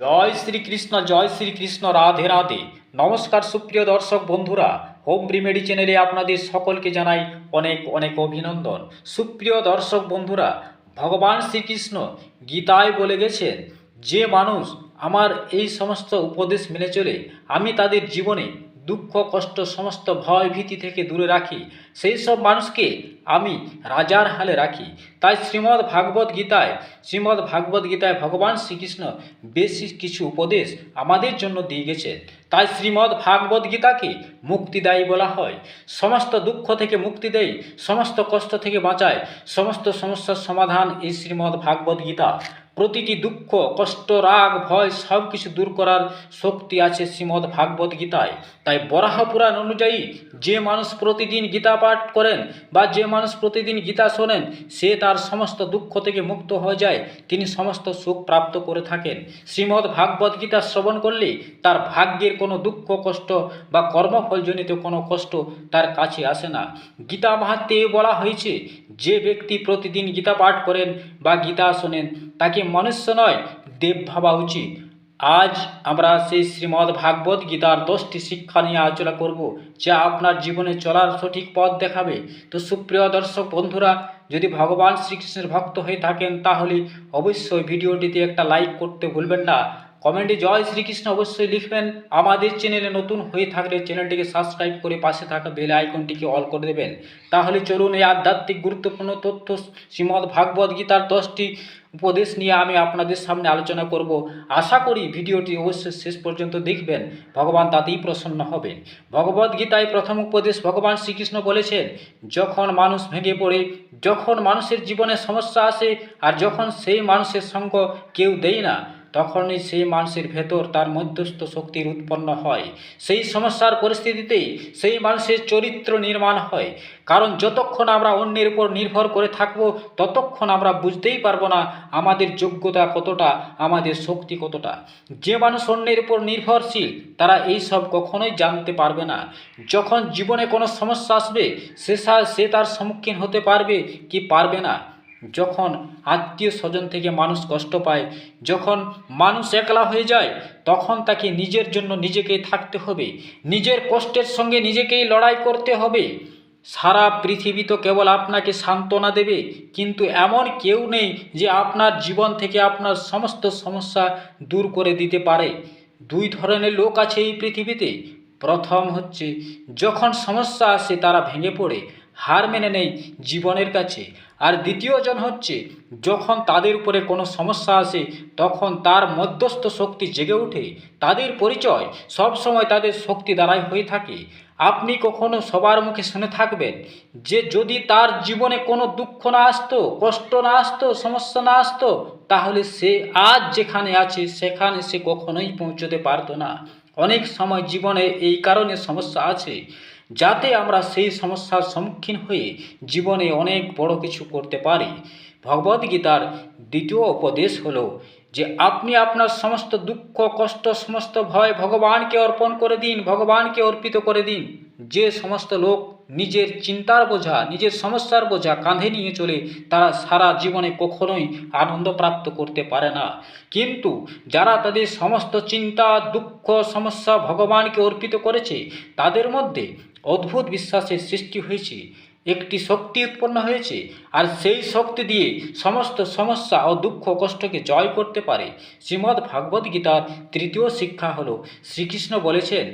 জয় শ্রীকৃষ্ণ জয় শ্রীকৃষ্ণ রাধে রাধে। নমস্কার সুপ্রিয় দর্শক বন্ধুরা, হোম রিমেডি চ্যানেলে আপনাদের সকলকে জানাই অনেক অনেক অভিনন্দন। সুপ্রিয় দর্শক বন্ধুরা, ভগবান শ্রীকৃষ্ণ গীতায় বলে গেছেন, যে মানুষ আমার এই সমস্ত উপদেশ মেনে চলে, আমি তাদের জীবনে দুঃখ, কষ্ট, সমস্ত ভয় ভীতি থেকে দূরে রাখি। সেই সব মানুষকে আমি রাজার হালে রাখি। তাই শ্রীমদ্ ভাগবত গীতায়, শ্রীমদ্ ভাগবত গীতায় ভগবান শ্রীকৃষ্ণ বেশি কিছু উপদেশ আমাদের জন্য দিয়ে গেছেন। তাই শ্রীমদ্ ভাগবত গীতাকে মুক্তিদায়ী বলা হয়। সমস্ত দুঃখ থেকে মুক্তি দেয় সমস্ত কষ্ট থেকে বাঁচায় সমস্ত সমস্যার সমাধান এই শ্রীমদ্ ভাগবত গীতা। প্রতিটি দুঃখ, কষ্ট, রাগ, ভয় সব কিছু দূর করার শক্তি আছে শ্রীমদ্ ভাগবত গীতায়। তাই বরাহ পুরাণ অনুযায়ী যে মানুষ প্রতিদিন গীতা পাঠ করেন বা যে মানুষ প্রতিদিন গীতা শোনেন, সে তার সমস্ত দুঃখ থেকে মুক্ত হয়ে যায়, তিনি সমস্ত সুখ প্রাপ্ত করে থাকেন। শ্রীমদ্ ভাগবত গীতা শ্রবণ করলে তার ভাগ্যের কোনো দুঃখ, কষ্ট বা কর্মফলজনিত কোনো কষ্ট তার কাছে আসে না। গীতা মাহাত্মে বলা হয়েছে, যে ব্যক্তি প্রতিদিন গীতা পাঠ করেন বা গীতা শোনেন, তাকে মনুষ্য নয়, দেব ভাবা উচিত। আজ আমরা সেই শ্রীমদ্ ভাগবত গীতার দশটি শিক্ষা নিয়ে আলোচনা করব, যা আপনার জীবনে চলার সঠিক পথ দেখাবে। তো সুপ্রিয় দর্শক বন্ধুরা, যদি ভগবান শ্রীকৃষ্ণের ভক্ত হয়ে থাকেন, তাহলে অবশ্যই ভিডিওটিতে একটা লাইক করতে ভুলবেন না। কমেন্টে জয় শ্রীকৃষ্ণ অবশ্যই লিখবেন। আমাদের চ্যানেলে নতুন হয়ে থাকলে চ্যানেলটিকে সাবস্ক্রাইব করে পাশে থাকা বেল আইকনটিকে অল করে দেবেন। তাহলে চলুন এই আধ্যাত্মিক গুরুত্বপূর্ণ তথ্য শ্রীমদ্ ভাগবত গীতার দশটি উপদেশ নিয়ে আমি আপনাদের সামনে আলোচনা করব। আশা করি ভিডিওটি অবশ্যই শেষ পর্যন্ত দেখবেন। ভগবান তাতেই প্রসন্ন হবেন। ভগবদ গীতায় প্রথম উপদেশ ভগবান শ্রীকৃষ্ণ বলেছেন, যখন মানুষ ভেঙে পড়ে, যখন মানুষের জীবনে সমস্যা আসে, আর যখন সেই মানুষের সঙ্গ কেউ দেয় না তখনই সেই মানুষের ভেতর তার মধ্যস্থ শক্তির উৎপন্ন হয়। সেই সমস্যার পরিস্থিতিতেই সেই মানুষের চরিত্র নির্মাণ হয়। কারণ যতক্ষণ আমরা অন্যের উপর নির্ভর করে থাকব, ততক্ষণ আমরা বুঝতেই পারব না আমাদের যোগ্যতা কতটা, আমাদের শক্তি কতটা। যে মানুষ অন্যের উপর নির্ভরশীল, তারা এই সব কখনোই জানতে পারবে না। যখন জীবনে কোনো সমস্যা আসবে, সে সে তার সম্মুখীন হতে পারবে কি পারবে না। যখন আত্মীয় স্বজন থেকে মানুষ কষ্ট পায়, যখন মানুষ একলা হয়ে যায়, তখন তাকে নিজের জন্য নিজেকেই থাকতে হবে। নিজের কষ্টের সঙ্গে নিজেকেই লড়াই করতে হবে। সারা পৃথিবী তো কেবল আপনাকে সান্ত্বনা দেবে, কিন্তু এমন কেউ নেই যে আপনার জীবন থেকে আপনার সমস্ত সমস্যা দূর করে দিতে পারে। দুই ধরনের লোক আছে এই পৃথিবীতে। প্রথম হচ্ছে, যখন সমস্যা আসে তারা ভেঙে পড়ে হার মেনে নেই জীবনের কাছে। আর দ্বিতীয়জন হচ্ছে, যখন তাদের উপরে কোনো সমস্যা আসে, তখন তার মধ্যস্থ শক্তি জেগে ওঠে। তাদের পরিচয় সব সময় তাদের শক্তি দ্বারাই হয়ে থাকে। আপনি কখনো সবার মুখে শুনে থাকবেন যে, যদি তার জীবনে কোনো দুঃখ না আসতো, কষ্ট না আসতো, সমস্যা না আসতো, তাহলে সে আজ যেখানে আছে, সেখানে সে কখনোই পৌঁছতে পারতো না। অনেক সময় জীবনে এই কারণে সমস্যা আছে। যাতে আমরা সেই সমস্যার সম্মুখীন হয়ে জীবনে অনেক বড় কিছু করতে পারি। ভগবদ্গীতার দ্বিতীয় উপদেশ হল যে, আপনি আপনার সমস্ত দুঃখ, কষ্ট, সমস্ত ভয় ভগবানকে অর্পণ করে দিন, ভগবানকে অর্পিত করে দিন। যে সমস্ত লোক নিজের চিন্তার বোঝা, নিজের সমস্যার বোঝা কাঁধে নিয়ে চলে তারা সারা জীবনে কখনোই আনন্দ প্রাপ্ত করতে পারে না। কিন্তু যারা তাদের সমস্ত চিন্তা, দুঃখ, সমস্যা ভগবানকে অর্পিত করেছে, তাদের মধ্যে অদ্ভুত বিশ্বাসের সৃষ্টি হয়েছে। একটি শক্তি উৎপন্ন হয়েছে আর সেই শক্তি দিয়ে সমস্ত সমস্যা ও দুঃখ কষ্টকে জয় করতে পারে। শ্রীমদ্ ভাগবত গীতার তৃতীয় শিক্ষা হল, শ্রীকৃষ্ণ বলেছেন,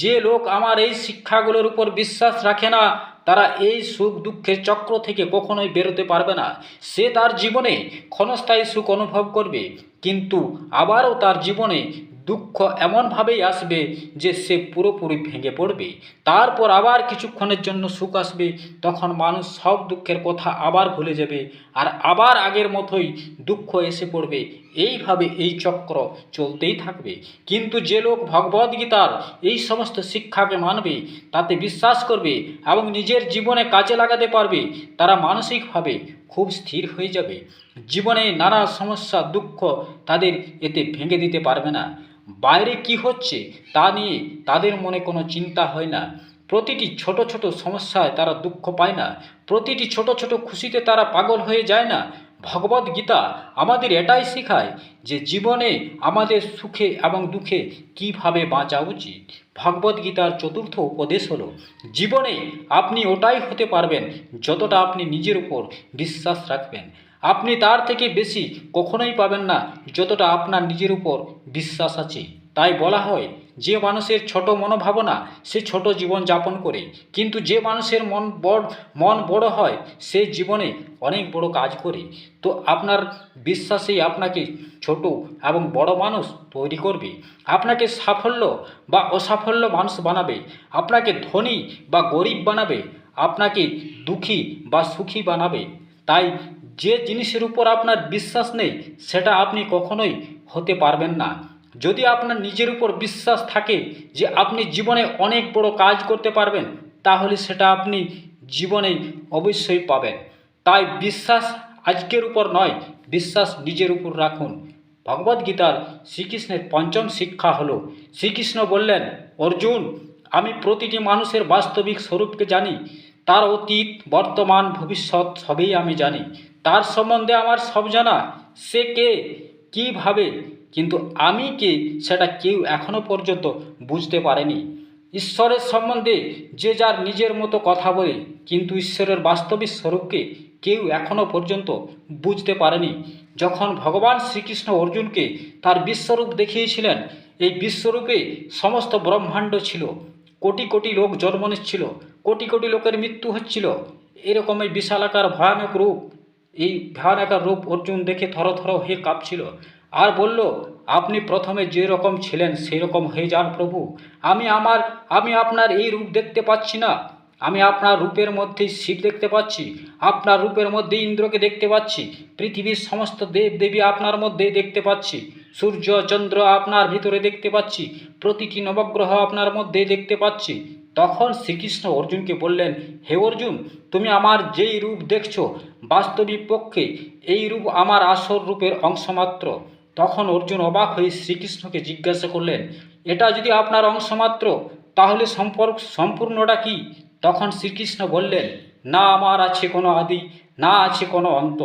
যে লোক আমার এই শিক্ষাগুলোর উপর বিশ্বাস রাখে না, তারা এই সুখ দুঃখের চক্র থেকে কখনোই বেরোতে পারবে না। সে তার জীবনে ক্ষণস্থায়ী সুখ অনুভব করবে, কিন্তু আবারও তার জীবনে দুঃখ এমনভাবেই আসবে যে সে পুরোপুরি ভেঙে পড়বে। তারপর আবার কিছুক্ষণের জন্য সুখ আসবে। তখন মানুষ সব দুঃখের কথা আবার ভুলে যাবে আর আবার আগের মতোই দুঃখ এসে পড়বে। এইভাবে এই চক্র চলতেই থাকবে। কিন্তু যে লোক ভগবদ্গীতার এই সমস্ত শিক্ষাকে মানবে, তাতে বিশ্বাস করবে এবং নিজের জীবনে কাজে লাগাতে পারবে, তারা মানসিকভাবে খুব স্থির হয়ে যাবে। জীবনে নানা সমস্যা, দুঃখ তাদের এতে ভেঙে দিতে পারবে না। বাইরে কি হচ্ছে তা নিয়ে তাদের মনে কোনো চিন্তা হয় না। প্রতিটি ছোট ছোট সমস্যায় তারা দুঃখ পায় না। প্রতিটি ছোট ছোট খুশিতে তারা পাগল হয়ে যায় না। ভগবদ গীতা আমাদের এটাই শেখায় যে জীবনে আমাদের সুখে এবং দুঃখে কীভাবে বাঁচা উচিত। ভগবদ গীতার চতুর্থ উপদেশ হলো, জীবনে আপনি ওটাই হতে পারবেন যতটা আপনি নিজের উপর বিশ্বাস রাখবেন। আপনি তার থেকে বেশি কখনোই পাবেন না যতটা আপনার নিজের উপর বিশ্বাস আছে। তাই বলা হয়, যে মানুষের ছোট মনোভাবনা সে ছোট জীবন যাপন করে। কিন্তু যে মানুষের মন বড় মন বড় হয়, সে জীবনে অনেক বড় কাজ করে। তো আপনার বিশ্বাসেই আপনাকে ছোট এবং বড় মানুষ তৈরি করবে। আপনাকে সাফল্য বা অসাফল্য মানুষ বানাবে। আপনাকে ধনী বা গরিব বানাবে। আপনাকে দুঃখী বা সুখী বানাবে। তাই যে জিনিসের উপর আপনার বিশ্বাস নেই, সেটা আপনি কখনোই হতে পারবেন না। যদি আপনার নিজের উপর বিশ্বাস থাকে যে আপনি জীবনে অনেক বড় কাজ করতে পারবেন, তাহলে সেটা আপনি জীবনে অবশ্যই পাবেন। তাই বিশ্বাস আজকের উপর নয়, বিশ্বাস নিজের উপর রাখুন। ভগবদ্গীতার শ্রীকৃষ্ণের পঞ্চম শিক্ষা হলো, শ্রীকৃষ্ণ বললেন, অর্জুন, আমি প্রতিটি মানুষের বাস্তবিক স্বরূপকে জানি তার অতীত, বর্তমান, ভবিষ্যৎ সবই আমি জানি। তার সম্বন্ধে আমার সব জানা। সে কে কীভাবে কিন্তু আমি কে সেটা কেউ এখনও পর্যন্ত বুঝতে পারেনি। ঈশ্বরের সম্বন্ধে যে যার নিজের মতো কথা বলে, কিন্তু ঈশ্বরের বাস্তবিক স্বরূপকে কেউ এখনও পর্যন্ত বুঝতে পারেনি। যখন ভগবান শ্রীকৃষ্ণ অর্জুনকে তার বিশ্বরূপ দেখিয়েছিলেন, এই বিশ্বরূপে সমস্ত ব্রহ্মাণ্ড ছিল। কোটি কোটি লোক জন্ম নিচ্ছিল, কোটি কোটি লোকের মৃত্যু হচ্ছিল। এরকম এই বিশালাকার ভয়ানক রূপ, এই ভয়ানকার রূপ অর্জুন দেখে থরথর হয়ে কাঁপছিল। আর বলল, আপনি প্রথমে যে রকম ছিলেন সেই রকম হয়ে যান প্রভু। আমি আমার, আমি আপনার এই রূপ দেখতে পাচ্ছি না। আমি আপনার রূপের মধ্যেই শিব দেখতে পাচ্ছি, আপনার রূপের মধ্যে ইন্দ্রকে দেখতে পাচ্ছি, পৃথিবীর সমস্ত দেব দেবী আপনার মধ্যে দেখতে পাচ্ছি, সূর্য, চন্দ্র আপনার ভিতরে দেখতে পাচ্ছি, প্রতিটি নবগ্রহ আপনার মধ্যে দেখতে পাচ্ছি। তখন শ্রীকৃষ্ণ অর্জুনকে বললেন, হে অর্জুন, তুমি আমার যেই রূপ দেখছ, বাস্তবিক পক্ষে এই রূপ আমার আসল রূপের অংশমাত্র। তখন অর্জুন অবাক হয়ে শ্রীকৃষ্ণকে জিজ্ঞাসা করলেন, এটা যদি আপনার অংশমাত্র, তাহলে সম্পর্ক, সম্পূর্ণটা কি? তখন শ্রীকৃষ্ণ বললেন, না, আমার আছে কোনো আদি, না আছে কোনো অন্ত।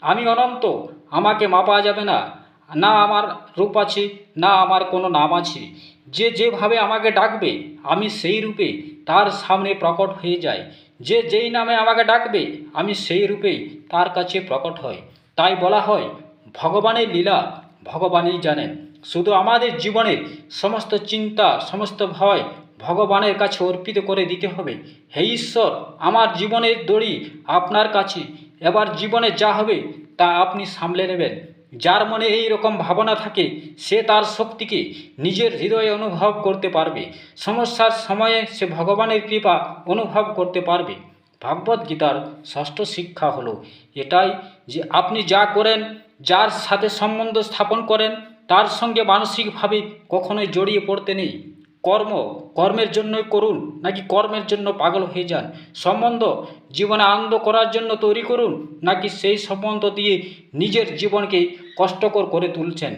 আমি অনন্ত, আমাকে মাপা যাবে না। না আমার রূপ আছে, না আমার কোনো নাম আছে। যে যেভাবে আমাকে ডাকবে, আমি সেই রূপে তার সামনে প্রকট হয়ে যাই যে যেই নামে আমাকে ডাকবে, আমি সেই রূপেই তার কাছে প্রকট হয় তাই বলা হয়, ভগবানের লীলা ভগবানই জানেন। শুধু আমাদের জীবনের সমস্ত চিন্তা, সমস্ত ভয় ভগবানের কাছে অর্পিত করে দিতে হবে। হে ঈশ্বর, আমার জীবনের দড়ি আপনার কাছে। এবার জীবনে যা হবে, তা আপনি সামলে নেবেন। যার মনে এই রকম ভাবনা থাকে, সে তার শক্তিকে নিজের হৃদয়ে অনুভব করতে পারবে। সমস্যার সময়ে সে ভগবানের কৃপা অনুভব করতে পারবে। ভাগবত গীতার ষষ্ঠ শিক্ষা হলো এটাই যে আপনি যা করেন, যার সাথে সম্বন্ধ স্থাপন করেন, তার সঙ্গে মানসিকভাবে কখনোই জড়িয়ে পড়তে নেই। কর্ম, কর্মের জন্যই করুন, নাকি কর্মের জন্য পাগল হয়ে যান? সম্বন্ধ জীবনে আনন্দ করার জন্য তৈরি করুন, নাকি সেই সম্বন্ধ দিয়ে নিজের জীবনকে কষ্টকর করে তুলছেন?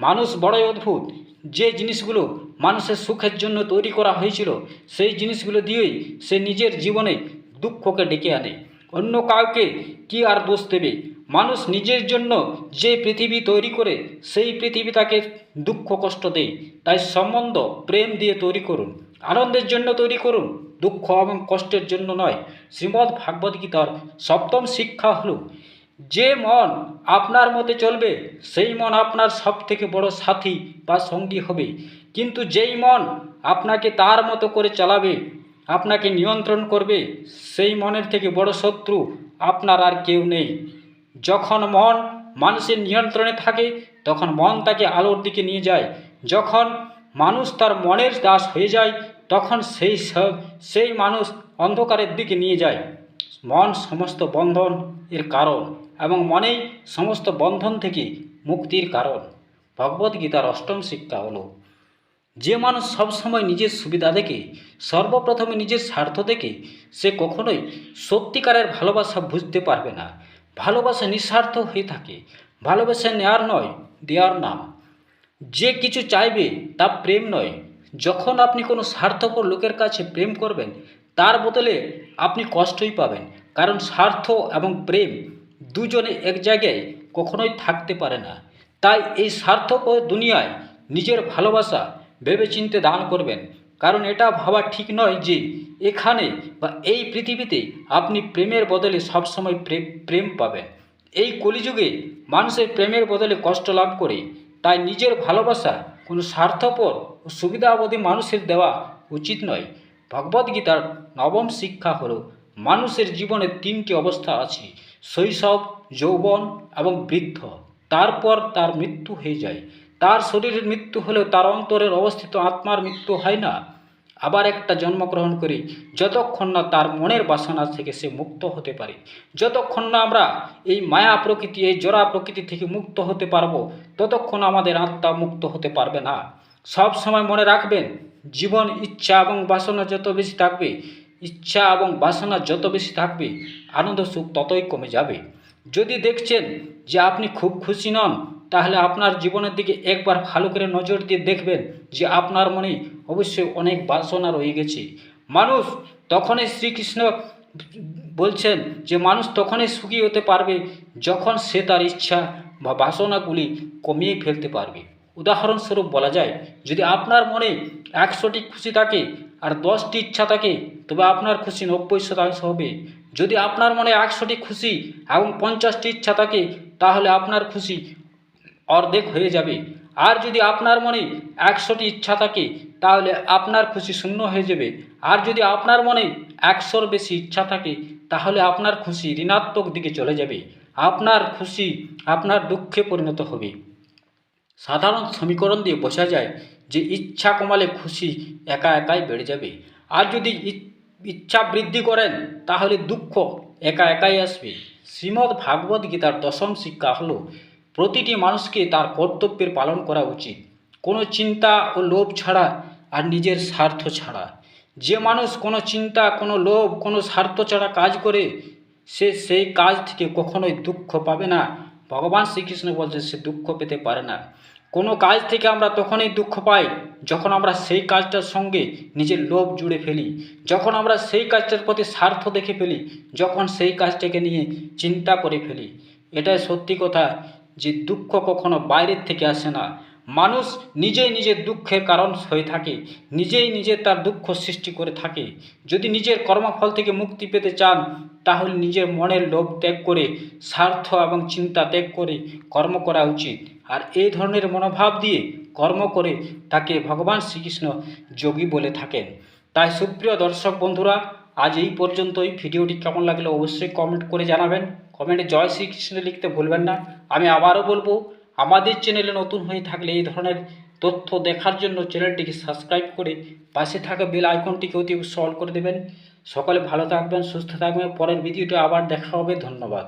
মানুষ বড়ই অদ্ভুত। যে জিনিসগুলো মানুষের সুখের জন্য তৈরি করা হয়েছিল, সেই জিনিসগুলো দিয়েই সে নিজের জীবনে দুঃখকে ডেকে আনে। অন্য কাউকে কি আর দোষ দেবে? মানুষ নিজের জন্য যে পৃথিবী তৈরি করে, সেই পৃথিবী তাকে দুঃখ, কষ্ট দেয়। তাই সম্বন্ধ, প্রেম দিয়ে তৈরি করুন। আনন্দের জন্য তৈরি করুন, দুঃখ এবং কষ্টের জন্য নয়। শ্রীমদ্ ভাগবত গীতার সপ্তম শিক্ষা হল, যে মন আপনার মতে চলবে, সেই মন আপনার সব থেকে বড় সাথী বা সঙ্গী হবে। কিন্তু যেই মন আপনাকে তার মতো করে চালাবে, আপনাকে নিয়ন্ত্রণ করবে, সেই মনের থেকে বড় শত্রু আপনার আর কেউ নেই। যখন মন মানুষের নিয়ন্ত্রণে থাকে, তখন মন তাকে আলোর দিকে নিয়ে যায়। যখন মানুষ তার মনের দাস হয়ে যায়, তখন সেই সব, সেই মানুষ অন্ধকারের দিকে নিয়ে যায়। মন সমস্ত বন্ধন এর কারণ এবং মনেই সমস্ত বন্ধন থেকে মুক্তির কারণ। ভগবদ্গীতার অষ্টম শিক্ষা হলো, যে মানুষ সবসময় নিজের সুবিধা দেখে, সর্বপ্রথমে নিজের স্বার্থ দেখে, সে কখনোই সত্যিকারের ভালোবাসা বুঝতে পারবে না। ভালোবাসা নিঃস্বার্থ হয়ে থাকে। ভালোবাসা নেয়ার নয় দেওয়ার নাম। যে কিছু চাইবে তা প্রেম নয়। যখন আপনি কোনো স্বার্থপর লোকের কাছে প্রেম করবেন, তার বদলে আপনি কষ্টই পাবেন। কারণ স্বার্থ এবং প্রেম দুজনে এক জায়গায় কখনোই থাকতে পারে না। তাই এই স্বার্থপর দুনিয়ায় নিজের ভালোবাসা ভেবেচিন্তে দান করবেন। কারণ এটা ভাবা ঠিক নয় যে এখানে বা এই পৃথিবীতে আপনি প্রেমের বদলে সবসময় প্রেম প্রেম পাবেন। এই কলিযুগে মানুষের প্রেমের বদলে কষ্ট লাভ করে, তাই নিজের ভালোবাসা কোনো স্বার্থপর ও সুবিধাবাদী মানুষের দেওয়া উচিত নয়। ভগবদ্গীতার নবম শিক্ষা হলো, মানুষের জীবনে তিনটি অবস্থা আছে, শৈশব, যৌবন এবং বৃদ্ধ। তারপর তার মৃত্যু হয়ে যায়। তার শরীরের মৃত্যু হলেও তার অন্তরের অবস্থিত আত্মার মৃত্যু হয় না। আবার একটা জন্মগ্রহণ করে, যতক্ষণ না তার মনের বাসনা থেকে সে মুক্ত হতে পারে। যতক্ষণ না আমরা এই মায়া প্রকৃতি, এই জরা প্রকৃতি থেকে মুক্ত হতে পারব, ততক্ষণ আমাদের আত্মা মুক্ত হতে পারবে না। সব সময় মনে রাখবেন, জীবন, ইচ্ছা এবং বাসনা যত বেশি থাকবে, ইচ্ছা এবং বাসনা যত বেশি থাকবে, আনন্দ সুখ ততই কমে যাবে। যদি দেখছেন যে আপনি খুব খুশি নন তাহলে আপনার জীবনের দিকে একবার ভালো করে নজর দিয়ে দেখবেন যে আপনার মনে অবশ্যই অনেক বাসনা রয়ে গেছে। মানুষ তখনই শ্রীকৃষ্ণ বলছেন যে মানুষ তখনই সুখী হতে পারবে যখন সে তার ইচ্ছা বা বাসনাগুলি কমিয়ে ফেলতে পারবে। উদাহরণস্বরূপ বলা যায়, যদি আপনার মনে একশোটি খুশি থাকে আর দশটি ইচ্ছা থাকে, তবে আপনার খুশি নব্বই শতাংশ হবে। যদি আপনার মনে একশোটি খুশি এবং পঞ্চাশটি ইচ্ছা থাকে, তাহলে আপনার খুশি অর্ধেক হয়ে যাবে। আর যদি আপনার মনে একশোটি ইচ্ছা থাকে, তাহলে আপনার খুশি শূন্য হয়ে যাবে। আর যদি আপনার মনে একশোর বেশি ইচ্ছা থাকে, তাহলে আপনার খুশি ঋণাত্মক দিকে চলে যাবে। আপনার খুশি আপনার দুঃখে পরিণত হবে। সাধারণ সমীকরণ দিয়ে বোঝা যায় যে ইচ্ছা কমালে খুশি একা একাই বেড়ে যাবে। আর যদি ইচ্ছা বৃদ্ধি করেন, তাহলে দুঃখ একা একাই আসবে। শ্রীমদ্ ভাগবত গীতার দশম শিক্ষা হলো প্রতিটি মানুষকে তার কর্তব্যের পালন করা উচিত। কোনো চিন্তা ও লোভ ছাড়া আর নিজের স্বার্থ ছাড়া। যে মানুষ কোনো চিন্তা, কোনো লোভ, কোনো স্বার্থ ছাড়া কাজ করে, সে সেই কাজ থেকে কখনোই দুঃখ পাবে না। ভগবান শ্রীকৃষ্ণ বলছে সে দুঃখ পেতে পারে না। কোনো কাজ থেকে আমরা তখনই দুঃখ পাই, যখন আমরা সেই কাজটার সঙ্গে নিজের লোভ জুড়ে ফেলি। যখন আমরা সেই কাজটার প্রতি স্বার্থ দেখে ফেলি, যখন সেই কাজটাকে নিয়ে চিন্তা করে ফেলি। এটাই সত্যি কথা। যে দুঃখ কখনো বাইরের থেকে আসে না। মানুষ নিজেই নিজের দুঃখের কারণ হয়ে থাকে, নিজেই নিজের তার দুঃখ সৃষ্টি করে থাকে। যদি নিজের কর্মফল থেকে মুক্তি পেতে চান, তাহলে নিজের মনের লোভ ত্যাগ করে, স্বার্থ এবং চিন্তা ত্যাগ করে কর্ম করা উচিত। আর এই ধরনের মনোভাব দিয়ে কর্ম করে তাকে ভগবান শ্রীকৃষ্ণ যোগী বলে থাকেন। তাই সুপ্রিয় দর্শক বন্ধুরা আজ এই পর্যন্তই। ভিডিওটি কেমন লাগলে অবশ্যই কমেন্ট করে জানাবেন। কমেন্টে জয় শ্রীকৃষ্ণ লিখতে ভুলবেন না। আমি আবারও বলব, আমাদের চ্যানেলে নতুন হয়ে থাকলে এই ধরনের তথ্য দেখার জন্য চ্যানেলটিকে সাবস্ক্রাইব করে পাশে থাকা বেল আইকনটিকে অতি সল করে দেবেন। সকলে ভালো থাকবেন, সুস্থ থাকবেন। পরের ভিডিওটি আবার দেখা হবে। ধন্যবাদ।